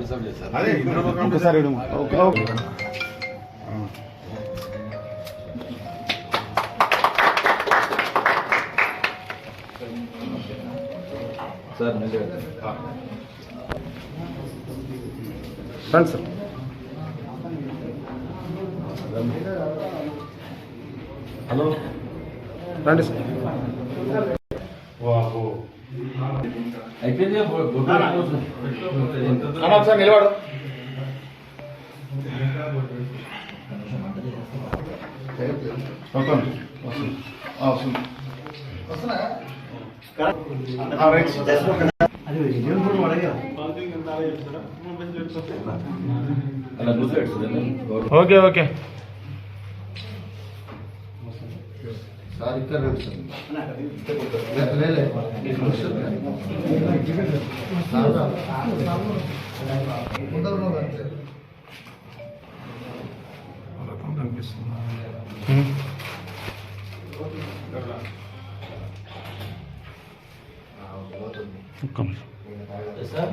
Disturb చేశారు. అదే ఒకసారి సార్ రండి సార్. హలో. రండి సార్. వాహో అయిపోయింది అన్న ఒకసారి నిలబడు. ఓకే వస్తుంది ఆ, వస్తుంది ఆ, రైట్ అలా సార్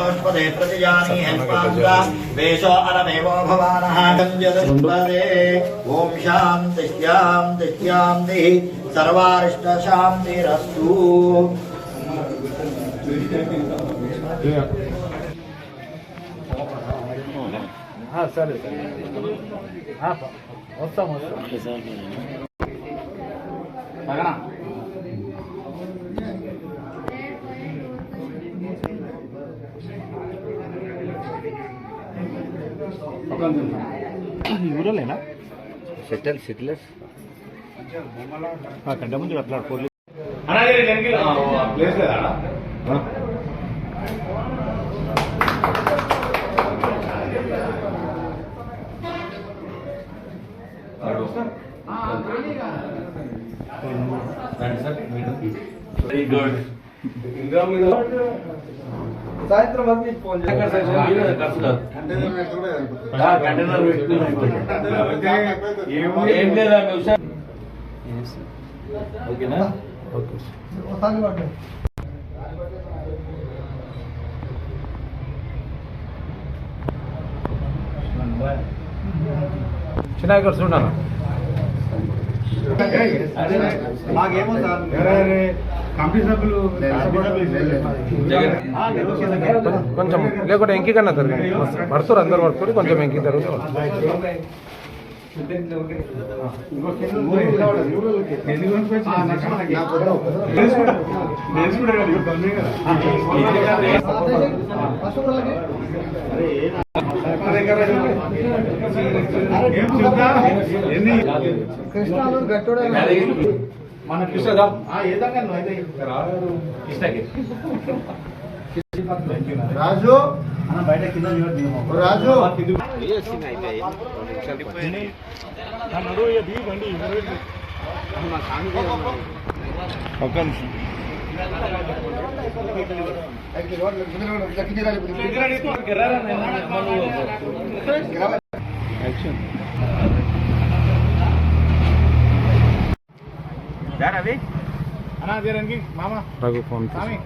ఓష్పదే ప్రతిజానీ హస్పాంత వేషో అలమేవో భవానః సంజదస్పదే ఓం శాంతి శాంతి శాంతి సర్వారిష్ట శాంతిరస్తు సరే సరే వస్తాం వస్తాం ఊరలేనా? Settle settlers. కంట ముందు అట్లా పోలీ ప్లేస్ లేదా? వెరీ గుడ్ సాయంత్రం వరకు ఫోన్ కంటైనర్ ఏం లేదా మీ హుషారు. ఓకేనా? చిన్న ఇక్కడ చూడాలి మాకేమో సార్? కొంచెం లేకుంటే ఎంకి కన్నా జరగండి పడుతురు అందరు పడుతురు కొంచెం ఎంకి జరుగుతుంది మన కృష్ణ ఏదంగా రాజు. బయట కింద రాజు. ఒక్క నిమిషం. యాక్షన్. మామ. రఘు ఫోన్ స్వామి.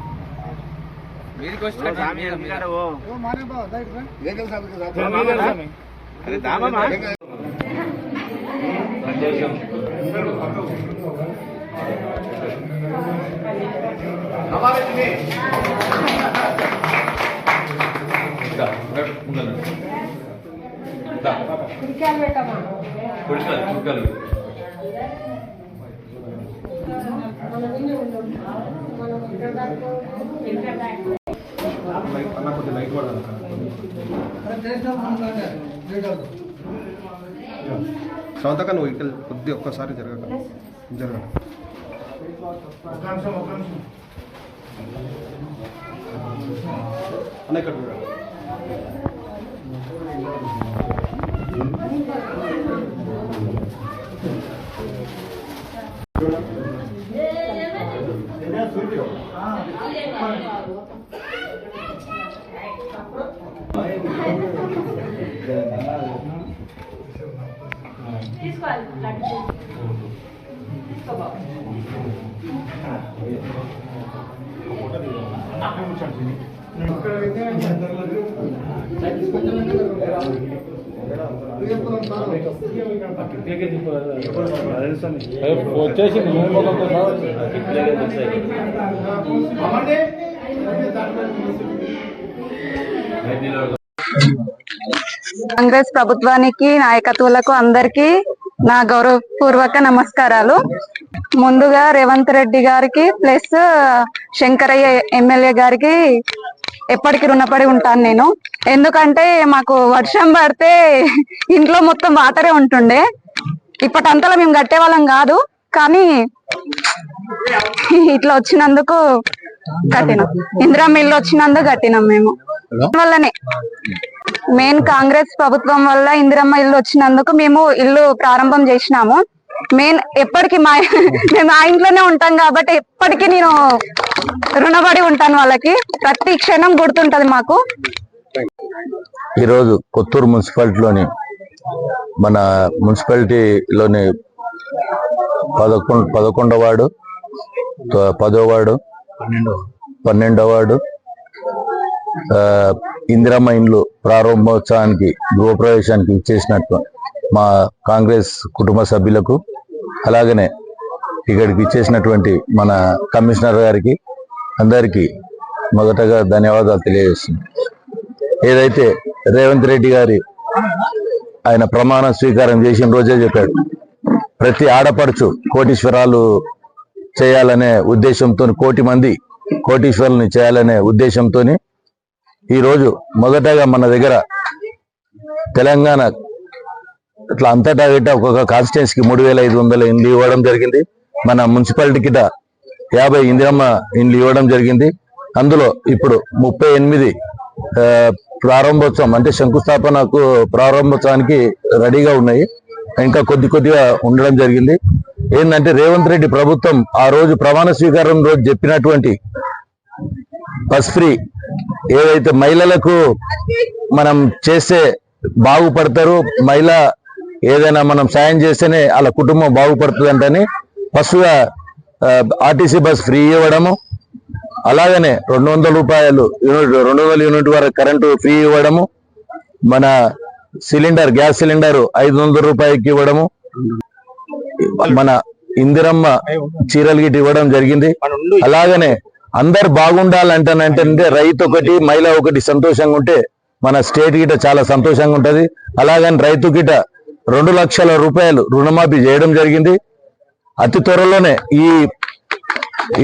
ముందర. దా. కుడికాలు పెట్టమ్మా. కుడికాలు, కుడికాలు. అన్న సౌతక నువ్వు ఇక్కడ కొద్ది ఒక్కసారి జరగక. జరగ అన్న ఇక్కడ చూడండి. తీసుకోవాలి లడ్డు తీసుకోబాబు వచ్చేసింది కాంగ్రెస్ ప్రభుత్వానికి నాయకత్వాలకు అందరికీ నా గౌరవపూర్వక నమస్కారాలు. ముందుగా రేవంత్ రెడ్డి గారికి ప్లస్ శంకరయ్య ఎమ్మెల్యే గారికి ఎప్పటికి రుణపడి ఉంటాను నేను. ఎందుకంటే మాకు వర్షం పడితే ఇంట్లో మొత్తం వాటరే ఉంటుండే. ఇప్పటంతలో మేము కట్టే వాళ్ళం కాదు. కానీ ఇట్లా వచ్చినందుకు కట్టినాం. ఇందిరా మిల్లు వచ్చినందుకు కట్టినాం మేము. వల్లనే. మెయిన్ కాంగ్రెస్ ప్రభుత్వం వల్ల ఇందిరమ్మ ఇల్లు వచ్చినందుకు మేము ఇల్లు ప్రారంభం చేసినాము. మెయిన్ ఎప్పటికీ మా మేము ఆ ఇంట్లోనే ఉంటాం కాబట్టి ఎప్పటికీ నేను రుణపడి ఉంటాను వాళ్ళకి. ప్రతి క్షణం గుర్తుంటది మాకు. ఈరోజు కొత్తూరు మున్సిపాలిటీలోని మన మున్సిపాలిటీలోని పదకొండు పదకొండవ వార్డు పదో వార్డు పన్నెండవ. వార్డు ఆ, ఇందిరమ్మ ఇండ్లు ప్రారంభోత్సవానికి గృహప్రవేశానికి ఇచ్చేసినట్టు మా కాంగ్రెస్ కుటుంబ సభ్యులకు అలాగనే ఇక్కడికి ఇచ్చేసినటువంటి మన కమిషనర్ గారికి అందరికీ మొదటగా ధన్యవాదాలు తెలియజేస్తుంది ఏదైతే రేవంత్ రెడ్డి గారి ఆయన ప్రమాణ స్వీకారం చేసిన రోజే చెప్పాడు ప్రతి ఆడపడుచు కోటీశ్వరాలు చేయాలనే ఉద్దేశంతో కోటి మంది కోటీశ్వరుల్ని చేయాలనే ఉద్దేశంతో ఈ రోజు మొదటగా మన దగ్గర తెలంగాణ ఇట్లా అంతటా గిట్ట ఒక్కొక్క కాన్స్టిట్యున్సీకి మూడు వేల ఐదు వందల ఇండ్లు ఇవ్వడం జరిగింది. మన మున్సిపాలిటీ కిట యాభై ఇందిరమ్మ ఇండ్లు ఇవ్వడం జరిగింది. అందులో ఇప్పుడు ముప్పై ఎనిమిది ప్రారంభోత్సవం అంటే శంకుస్థాపనకు ప్రారంభోత్సవానికి రెడీగా ఉన్నాయి. ఇంకా కొద్ది కొద్దిగా ఉండడం జరిగింది. ఏంటంటే రేవంత్ రెడ్డి ప్రభుత్వం ఆ రోజు ప్రమాణ స్వీకారం రోజు చెప్పినటువంటి బస్ ఫ్రీ ఏదైతే మహిళలకు మనం చేస్తే బాగుపడతారు మహిళ ఏదైనా మనం సాయం చేస్తేనే వాళ్ళ కుటుంబం బాగుపడుతుంది అంటని ఫస్ట్గా ఆర్టీసీ బస్ ఫ్రీ ఇవ్వడము అలాగనే రెండు వందల రూపాయలు యూనిట్ రెండు వందల యూనిట్ వరకు కరెంటు ఫ్రీ ఇవ్వడము మన సిలిండర్ గ్యాస్ సిలిండర్ ఐదు వందల రూపాయలకి ఇవ్వడము. మన ఇందిరమ్మ చీరలు గిట్ ఇవ్వడం జరిగింది. అలాగనే అందరు బాగుండాలంటే రైతు ఒకటి మహిళ ఒకటి సంతోషంగా ఉంటే మన స్టేట్ గిట చాలా సంతోషంగా ఉంటది. అలాగని రైతు గిట రెండు లక్షల రూపాయలు రుణమాఫీ చేయడం జరిగింది. అతి త్వరలోనే ఈ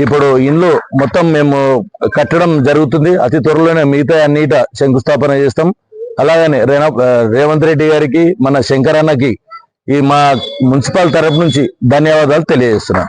ఇప్పుడు ఇల్లు మొత్తం మేము కట్టడం జరుగుతుంది. అతి త్వరలోనే మిగతా అన్నిట శంకుస్థాపన చేస్తాం. అలాగనే రేవంత్ రెడ్డి గారికి మన శంకరన్నకి ఈ మా మున్సిపల్ తరఫు నుంచి ధన్యవాదాలు తెలియజేస్తున్నా.